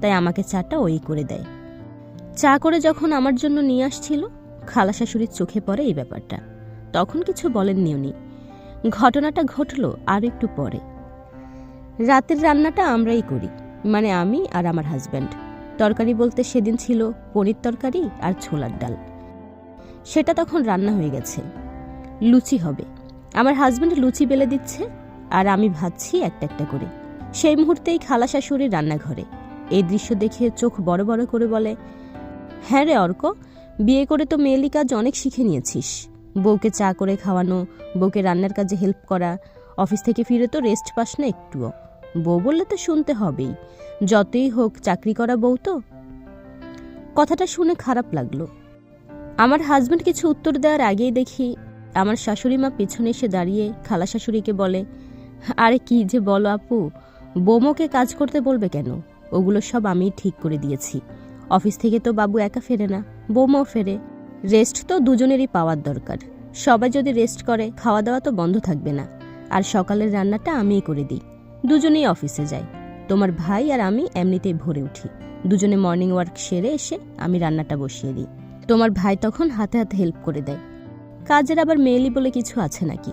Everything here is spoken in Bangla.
তাই আমাকে চাটা ওই করে দেয়। চা করে যখন আমার জন্য নিয়ে আসছিল, খালা শাশুড়ির চোখে পড়ে এই ব্যাপারটা। তখন কিছু বলেননি উনি। ঘটনাটা ঘটলো আর একটু পরে। রাতের রান্নাটা আমরাই করি মানে আমি আর আমার হাজব্যান্ড। তরকারি বলতে সেদিন ছিল পনির তরকারি আর ছোলার ডাল। সেটা তখন রান্না হয়ে গেছে। লুচি হবে। আমার হাজব্যান্ড লুচি বেলে দিচ্ছে আর আমি ভাবছি একটা একটা করে। সেই মুহূর্তেই খালা শাশুড়ি রান্নাঘরে। এই দৃশ্য দেখে চোখ বড় বড় করে বলে হ্যাঁ রে অর্ক, বিয়ে করে তো মেয়েলি কাজ অনেক শিখে নিয়েছিস। বউকে চা করে খাওয়ানো, বউকে রান্নার কাজে হেল্প করা, অফিস থেকে ফিরে তো রেস্ট পাস না একটুও। বউ বললে তো শুনতে হবেই। যতই হোক, চাকরি করা বউ তো? কথাটা শুনে খারাপ লাগল। আমার হাজব্যান্ড কিছু উত্তর দেওয়ার আগেই দেখি, আমার শাশুড়ি মা পেছনে এসে দাঁড়িয়ে খালা শাশুড়িকে বলে, আরে কি যে বলো আপু বোমোকে কাজ করতে বলবে কেন? ওগুলো সব আমি ঠিক করে দিয়েছি। অফিস থেকে তো বাবু একা ফেরে না, বৌমাও ফেরে। রেস্ট তো দুজনেরই পাওয়ার দরকার। সবাই যদি রেস্ট করে খাওয়া দাওয়া তো বন্ধ থাকবে না। আর সকালের রান্নাটা আমিই করে দিই। দুজনেই অফিসে যাই। তোমার ভাই আর আমি এমনিতেই ভরে উঠি। দুজনে মর্নিং ওয়ার্ক সেরে এসে আমি রান্নাটা বসিয়ে দিই। তোমার ভাই তখন হাতে হাতে হেল্প করে দেয়। কাজের আবার মেয়েলি বলে কিছু আছে নাকি?